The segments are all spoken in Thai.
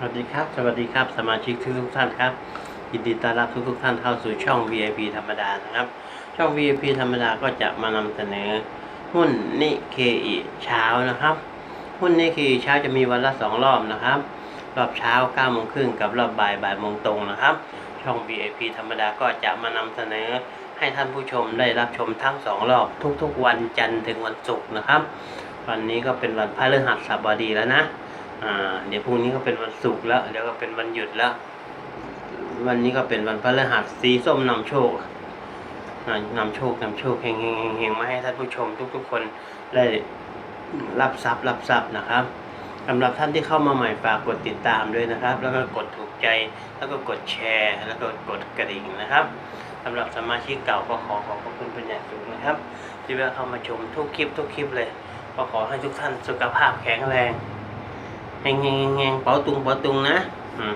สวัสดีครับ สวัสดีครับ สมาชิกทุกทุกท่านครับ ยินดีต้อนรับทุกทุกท่านเข้าสู่ช่อง VIP ธรรมดานะครับ ช่อง VIP ธรรมดาก็จะมานำเสนอ หุ้นนิเคอิเช้านะครับ หุ้นนิเคอิเช้าจะมีวันละสองรอบนะครับ รอบเช้า9โมงครึ่งกับรอบบ่ายบ่ายโมงตรงนะครับ ช่อง VIP ธรรมดาก็จะมานำเสนอ ให้ท่านผู้ชมได้รับชมทั้งสองรอบทุกๆ วันจันทร์ถึงวันศุกร์นะครับ วันนี้ก็เป็นวันพฤหัสบดีแล้วนะ อ่าเดี๋ยวพรุ่งนี้ก็เป็นวันศุกร์แล้วเดี๋ยวก็เป็นวันหยุดแล้ว วันนี้ก็เป็นวันพฤหัสสีส้มนำโชคอ่านำโชคนำโชคเฮงเฮงเฮงเฮงมาให้ท่านผู้ชมทุกๆคนได้รับทรัพย์รับทรัพย์นะครับสำหรับท่านที่เข้ามาใหม่ฝากกดติดตามด้วยนะครับ แล้วก็กดถูกใจแล้วก็กดแชร์ แล้วก็กดกระดิ่งนะครับสำหรับสมาชิกเก่าก็ขอขอบพระคุณเป็นอย่างสูงนะครับ ที่แวะเข้ามาชมทุกคลิปทุกคลิปเลยก็ขอให้ทุกท่านสุขภาพแข็งแรง แหงแหงแหงเป๋าตุงเป๋าตุงนะอืม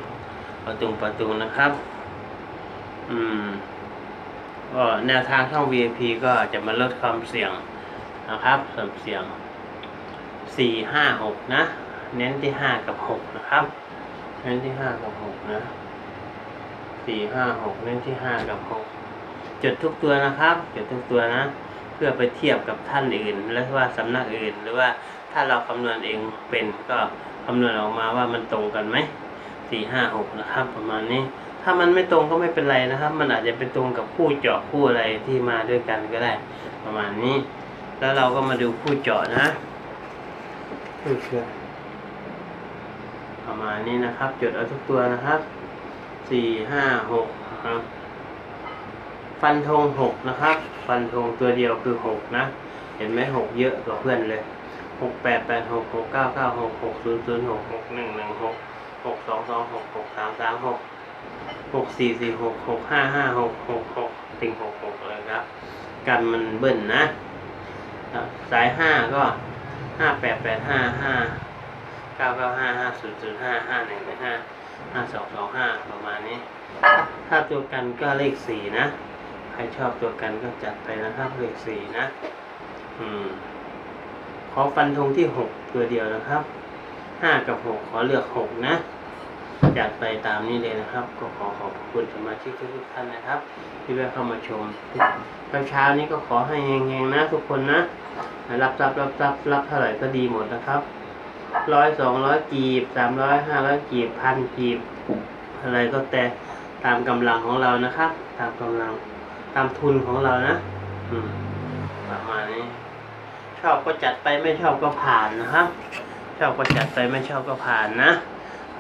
เป๋าตุงเป๋าตุงนะครับ อืมก็แนวทางช่อง VIP ก็จะมาลดความเสี่ยงนะครับความเสี่ยงสี่ห้าหกนะ เน้นที่ห้ากับหกนะครับ เน้นที่ห้ากับหกนะสี่ห้าหกเน้นที่ห้ากับหกจดทุกตัวนะครับจดทุกตัวนะ เพื่อไปเทียบกับท่านอื่น และว่าสำนักอื่น หรือว่าถ้าเราคำนวณเองเป็นก็ คำนวณออกมาว่ามันตรงกันไหมสี่ห้าหกนะครับ ประมาณนี้ ถ้ามันไม่ตรงก็ไม่เป็นไรนะครับ มันอาจจะเป็นตรงกับคู่เจาะคู่อะไรที่มาด้วยกันก็ได้ ประมาณนี้ แล้วเราก็มาดูคู่เจาะนะคู่เจาะประมาณนี้นะครับ จดเอาทุกตัวนะครับสี่ห้าหกนะครับฟันธงหกนะครับ ฟันธงตัวเดียวคือหกนะ เห็นไหมหกเยอะกว่าเพื่อนเลย หกแปดแปดหกหกเก้าเก้าหกหกศูนย์ศูนย์หกหกหนึ่งหนึ่งหกหกสองสองหกหกสามสามหกหกสี่สี่หกหกห้าห้าหกหกหกติงหกหกเลยครับ กันมันเบิ้ลนะ สายห้าก็ห้าแปดแปดห้าห้าเก้าเก้าห้าห้าศูนย์ศูนย์ห้าห้าหนึ่งหนึ่งห้าห้าสองสองห้าประมาณนี้ ถ้าตัวกันก็เลขสี่นะ ใครชอบตัวกันก็จัดไปนะครับเลขสี่นะ อืม ขอฟันธงที่หกตัวเดียวนะครับห้ากับหกขอเลือกหกนะจัดไปตามนี้เลยนะครับ ก็ขอขอบคุณสมาชิกทุกท่านนะครับ ที่แวะเข้ามาชมเช้านี้ก็ขอให้เฮงๆนะทุกคนนะ รับรับรับรับรับเท่าไหร่ก็ดีหมดนะครับร้อยสองร้อยกีบสามร้อยห้าร้อยกีบพันกีบ อะไรก็แต่ตามกำลังของเรานะครับ ตามกำลังตามทุนของเรานะ อืมประมาณนี้ ชอบก็จัดไปไม่ชอบก็ผ่านนะครับ ชอบก็จัดไปไม่ชอบก็ผ่านนะ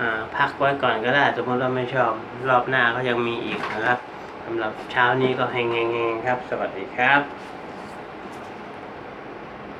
อ่าพักไว้ก่อนก็ได้ สมมติเราไม่ชอบรอบหน้าก็ยังมีอีกนะครับสำหรับเช้านี้ก็แห้งๆครับ สวัสดีครับ